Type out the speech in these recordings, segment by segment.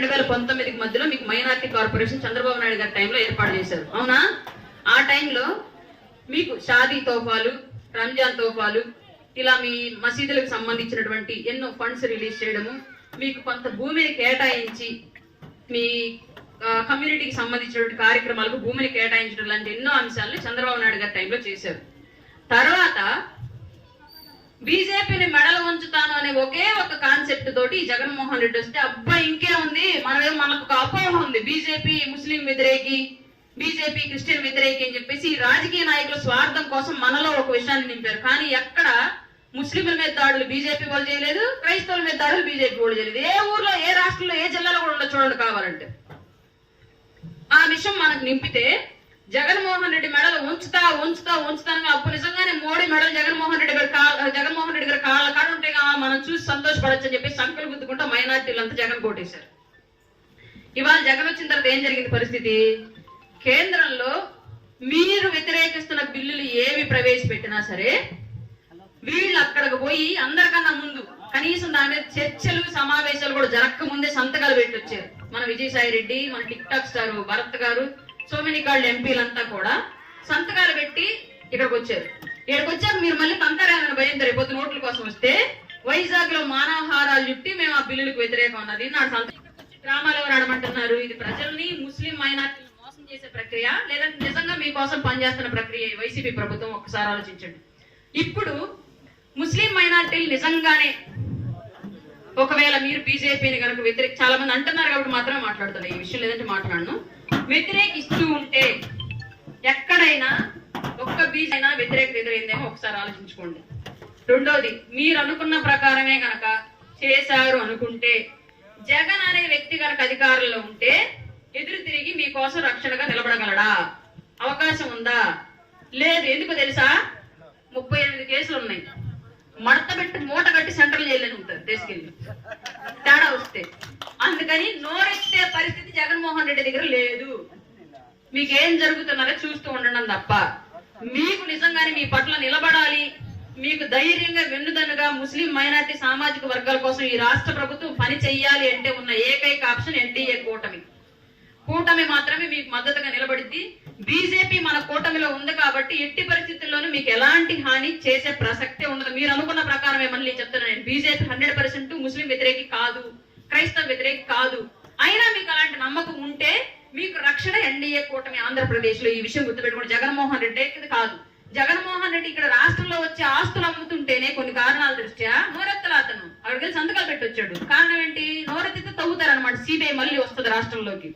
రెండు వేల పంతొమ్మిదికి మధ్యలో మీకు మైనార్టీ కార్పొరేషన్ చంద్రబాబు నాయుడు గారి టైంలో ఏర్పాటు చేశారు. అవునా? ఆ టైంలో మీకు షాదీ తోఫాలు రంజాన్ తోఫాలు ఇలా మీ మసీదులకు సంబంధించినటువంటి ఎన్నో ఫండ్స్ రిలీజ్ చేయడము మీకు కొంత భూమిని కేటాయించి మీ కమ్యూనిటీకి సంబంధించినటువంటి కార్యక్రమాలకు భూమిని కేటాయించడం లాంటి ఎన్నో అంశాలను చంద్రబాబు నాయుడు గారి టైంలో చేశారు. తర్వాత బీజేపీని మెడలు ఉంచుతాను అనే ఒకే ఒక కాన్సెప్ట్ తోటి జగన్మోహన్ రెడ్డి వస్తే అబ్బా ఇంకే ఉంది. మనమే మనకు ఒక అపోహ ఉంది. బీజేపీ ముస్లిం వ్యతిరేకి బీజేపీ క్రిస్టియన్ వ్యతిరేకి అని చెప్పేసి రాజకీయ నాయకుల స్వార్థం కోసం మనలో ఒక విషయాన్ని నింపారు. కానీ ఎక్కడ ముస్లింల మీద దాడులు బీజేపీ వాళ్ళు చేయలేదు క్రైస్తవుల మీద దాడులు బీజేపీ వాళ్ళు చేయలేదు. ఏ ఊర్లో ఏ రాష్ట్రంలో ఏ జిల్లాలో కూడా ఉండదు చూడండి కావాలంటే. ఆ విషయం మనకు నింపితే జగన్మోహన్ రెడ్డి మెడలు ఉంచుతా ఉంచుతా ఉంచుతాను అప్పుడు నిజంగానే మోడీ మెడలు జగన్మోహన్ రెడ్డి గారి జగన్మోహన్ రెడ్డి గారి కాళ్ళ కాడ ఉంటే మనం చూసి సంతోషపడచ్చు అని చెప్పి సంకలు గుద్దుకుంటా మైనార్టీలంతా జగన్ కోటేశారు. ఇవాళ జగన్ వచ్చిన తర్వాత ఏం జరిగింది పరిస్థితి? కేంద్రంలో మీరు వ్యతిరేకిస్తున్న బిల్లులు ఏవి ప్రవేశపెట్టినా సరే వీళ్ళు అక్కడికి పోయి అందరికన్నా ముందు కనీసం దాని మీద చర్చలు సమావేశాలు కూడా జరగక ముందే సంతకాలు పెట్టి వచ్చారు మన విజయసాయి రెడ్డి మన టిక్ టాక్ స్టార్ భరత్ గారు సో కాళ్ళు ఎంపీలంతా కూడా సంతకాలు పెట్టి ఇక్కడికి వచ్చారు ఇక్కడికి వచ్చాక మీరు మళ్ళీ తంతారేమని భయం రేపొద్దు నోట్ల కోసం వస్తే వైజాగ్లో మానవహారాలు చుట్టి మేము ఆ బిల్లులకు వ్యతిరేకం ఉన్నది నా సంతకం గ్రామాలు ఎవరు అడమంటున్నారు ఇది ప్రజల్ని ముస్లిం మైనార్టీలను మోసం చేసే ప్రక్రియ లేదంటే నిజంగా మీకోసం పనిచేస్తున్న ప్రక్రియ వైసీపీ ప్రభుత్వం ఒకసారి ఆలోచించండి. ఇప్పుడు ముస్లిం మైనార్టీలు నిజంగానే ఒకవేళ మీరు బీజేపీని కనుక వ్యతిరేక చాలా మంది అంటున్నారు కాబట్టి మాత్రమే మాట్లాడుతున్నా ఈ విషయం లేదంటే మాట్లాడను. వ్యతిరేకిస్తూ ఉంటే ఎక్కడైనా ఒక్క బీజ్ అయినా వ్యతిరేకత ఎదురైందేమో ఒకసారి ఆలోచించుకోండి. రెండోది మీరు అనుకున్న ప్రకారమే గనక చేశారు అనుకుంటే జగన్ అనే వ్యక్తి కనుక అధికారంలో ఉంటే ఎదురు తిరిగి మీకోసం రక్షణగా నిలబడగలడా? అవకాశం ఉందా? లేదు. ఎందుకు తెలుసా? ముప్పై ఎనిమిది కేసులు ఉన్నాయి. మడత పెట్టి మూట కట్టి సెంట్రల్ జైలు ఉంటుంది తీసుకెళ్ళి తేడా వస్తే. అందుకని నోరెత్తే పరిస్థితి జగన్మోహన్ రెడ్డి దగ్గర లేదు. మీకేం జరుగుతున్నారో చూస్తూ ఉండడం తప్ప. మీకు నిజంగానే మీ పట్ల నిలబడాలి. మీకు ధైర్యంగా వెన్నుదన్నుగా ముస్లిం మైనార్టీ సామాజిక వర్గాల కోసం ఈ రాష్ట్ర ప్రభుత్వం పని చెయ్యాలి అంటే ఉన్న ఏకైక ఆప్షన్ ఎన్డీఏ కూటమి. కూటమి మాత్రమే మీకు మద్దతుగా నిలబడింది బీజేపీ మన కూటమిలో ఉంది కాబట్టి ఎట్టి పరిస్థితుల్లోనూ మీకు ఎలాంటి హాని చేసే ప్రసక్తే ఉండదు. మీరు అనుకున్న ప్రకారమే మళ్ళీ చెప్తున్నాను నేను. బీజేపీ హండ్రెడ్ ముస్లిం వ్యతిరేకి కాదు. క్రైస్తవ వ్యతిరేకి కాదు. అయినా మీకు అలాంటి నమ్మకం ఉంటే మీకు రక్షణ ఎన్డీఏ కూటమి ఆంధ్రప్రదేశ్లో ఈ విషయం గుర్తుపెట్టుకోండి. జగన్మోహన్ రెడ్డి ఇది కాదు. జగన్మోహన్ రెడ్డి ఇక్కడ రాష్ట్రంలో వచ్చే ఆస్తులు అమ్ముతుంటేనే కొన్ని కారణాల దృష్ట్యా? నోరెత్తల అతను. అక్కడికి సంతకాలు పెట్టి వచ్చాడు కారణం ఏంటి? నోరెత్తితే తవ్వుతారనమాట సిబిఐ మళ్ళీ వస్తుంది రాష్ట్రంలోకి.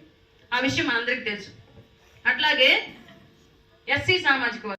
ఆ విషయం అందరికి తెలుసు. అట్లాగే ఎస్సీ సామాజిక